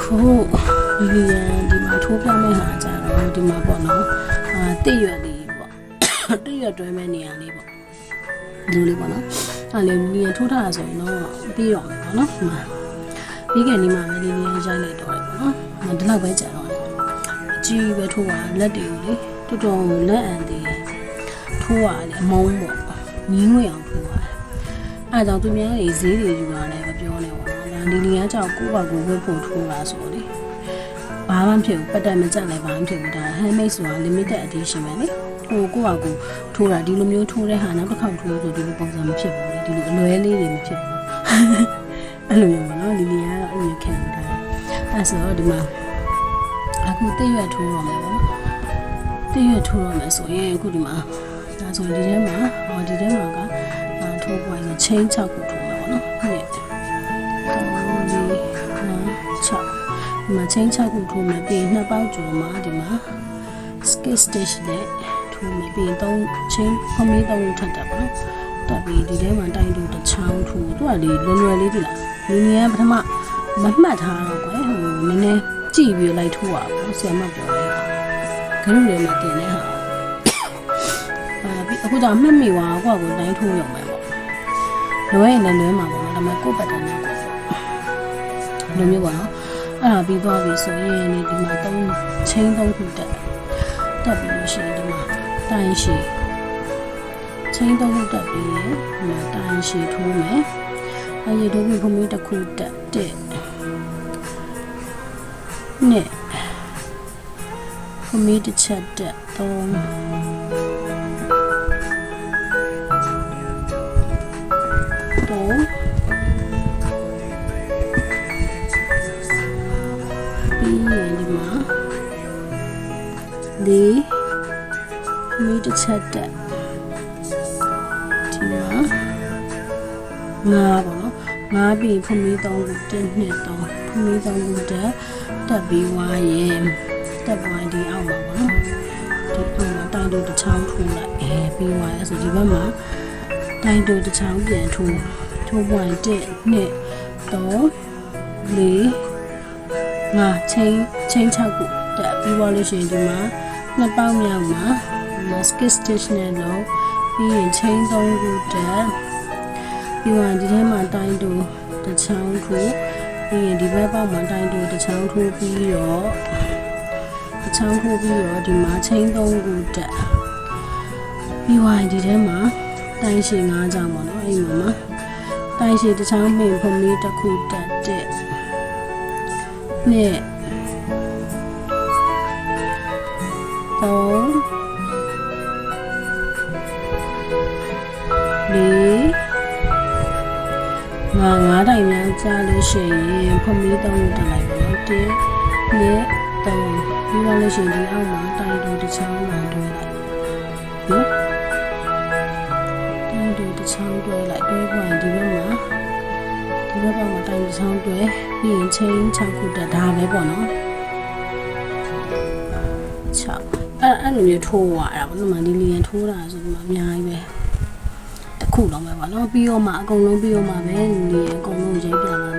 ခုလီလီယန်ဒီမှာထိုးပြမဲ့ဟာကြတော့ဒီမှာပေါ့နော်အာတစ်ရွက်လေးပေါ့တစ်ရွက်တွဲမဲ့နေရာလေးပေါ့ဒီလိုလေးပေါ့နော်အဲ့လေလီလီယန်ထိုးထားတာဆိုရင်တော့ပြီးတော့မယ်ပေါ့နော်ဒီမှာပြီးကန်ဒီမှာပဲလီလီယန်ရိုက်လိုက်တော့တယ်ပေါ့နော်ဒီလောက်ပဲကြာတော့တယ်အကြီးပဲထိုးတာလက်တွေကိုလေတော်တော်လက်အန်သေးထိုးရတယ်အမုန်းပေါ့ငင်းငွေအောင်ထိုးရတယ်အဲဒါကြောင့်သူများတွေဈေးတွေယူရတယ်ပဲပြောနေပါတော့ဒါ လီလီယန်ကြောင့်ကိုယ့်ဘာကိုယ်ဝတ်ဖို့ထိုးတာဆိုတော့လေဘာမှမဖြစ်ဘူးပတ်တက်မကြက်လည်းဘာမှမဖြစ်ဘူးဒါ handmade ဆိုတာ limited edition ပဲလေဟိုကိုယ့်ဟာကိုယ်ထိုးတာဒီလိုမျိုးထိုးတဲ့ဟာနောက်တစ်ခေါက်ထိုးဆိုဒီလိုပုံစံမဖြစ်ဘူးလေဒီလိုအလွဲလေးတွေမဖြစ်ဘူးအဲ့လိုမျိုးပေါ့နော်လီလီကတော့အဲ့လိုမျိုးခံနေတာအဲ့ဆိုတော့ဒီမှာအခုတည့်ရွက်ထိုးတော့မယ်ပေါ့နော်တည့်ရွက်ထိုးတော့မယ်ဆိုရင်အခုဒီမှာဒါဆိုရင်ဒီထဲမှာဟောဒီထဲမှာကအာထိုးပွိုင်းဆို chain 6ခု ဒီမှာ chain 6ခုထိုးမယ်ပြီးရင်နှစ်ပေါက်ကျော်မှာဒီမှာ skate stitch နဲ့ထိုးမယ်ပြီးရင်3 chain ခမီး3ခုထပ်တာပေါ့နော်တက်ပြီးဒီထဲမှာတိုင်တူတစ်ချောင်းထိုးသူကလေလွယ်လွယ်လေးဒီလားလူနီကပထမမမှတ်ထားတော့ကွယ်ဟိုနည်းနည်းကြည့်ပြီးလိုက်ထိုးရအောင်ဆရာမပြောလိုက်တာဂရုတွေမှာတင်တဲ့ဟာအဲပြီးအခုတော့မှတ်မိသွားကိုယ့်ကိုတိုင်းထိုးရုံပဲပေါ့လွယ်ရင်လည်းလွယ်မှာပေါ့နော်ဒါပေမဲ့ကိုယ့်ပတ်တန်နဲ့ကိုယ်လိုမျိုးပေါ့နော် အဲ့ဒါပြီးသွားပြီဆိုရင်ဒီမှာ3ချင်း3ခုတက်တက်ပြီးလို့ရှိရင်ဒီမှာတိုင်ရှိချင်း3ခုတက်ပြီးရင်ဒီမှာတိုင်ရှိထိုးမယ်အဲ့ဒီထိုးပြီးခုမျိုးတစ်ခုတက်တက်နဲ့ခုမျိုးတစ်ချက်တက်3 ပြီးရင်ဒီမှာလေးမီတစ်ချက်တက်ဒီမှာငါးပေါ့နော်ငါးပြီးဖမီးသုံးခုတစ်နှစ်သုံးဖမီးသုံးခုတက်တက်ပြီးွားရင်တက်ပွိုင်းဒီအောက်မှာပေါ့နော်ဒီအောက်မှာတိုင်တူတစ်ချောင်းထိုးလိုက်အဲပြီးွားရဆိုဒီဘက်မှာတိုင်တူတစ်ချောင်းပြန်ထိုးထိုးပွိုင်းတစ်နှစ်သုံးလေး ငါချင်းချင်း6ခုတက်ပြီးသွားလို့ရှိရင်ဒီမှာနှစ်ပေါက်မြောက်မှာ mask stitch နဲ့တော့ပြီးရင်ချင်း3ခုတက်ပြီးတော့ဒီထဲမှာတိုင်းတူတစ်ချောင်းခုပြီးရင်ဒီဘက်ပေါက်မှာတိုင်းတူတစ်ချောင်းထိုးပြီးတော့တစ်ချောင်းထိုးပြီးတော့ဒီမှာချင်း3ခုတက်ပြီးသွားရင်ဒီထဲမှာတိုင်းရှည်5ချောင်းပေါ့နော်အဲ့ဒီမှာတိုင်းရှည်တစ်ချောင်းမှင်ဖမီးတစ်ခုတက်တဲ့ နဲ့သုံးလေးငါငါးတိုင်များကြားလို့ရှိရင်ဖမီးသုံးလို့တက်လိုက်ပါတော့တင်းနဲ့သုံးပြီးတော့လို့ရှိရင်ဒီအောက်မှာတိုင်တူတစ်ချောင်းမှာတွဲလိုက်နော်တိုင်တူတစ်ချောင်းတွဲလိုက်တွဲပွင့်ဒီဘက်မှာ ဒီဘက်ပေါက်မှာတိုင်တစ်ချောင်းတွဲပြီးရင်ချင်း6ခုတက်ဒါပဲပေါ့နော်6အဲ့အဲ့လိုမျိုးထိုးသွားတာပေါ့နော်မဒီလီယန်ထိုးတာဆိုဒီမှာအများကြီးပဲတစ်ခုလုံးပဲပေါ့နော်ပြီးတော့မှအကုန်လုံးပြီးတော့မှပဲလီယန်အကုန်လုံးရိပ်ပြန်လာ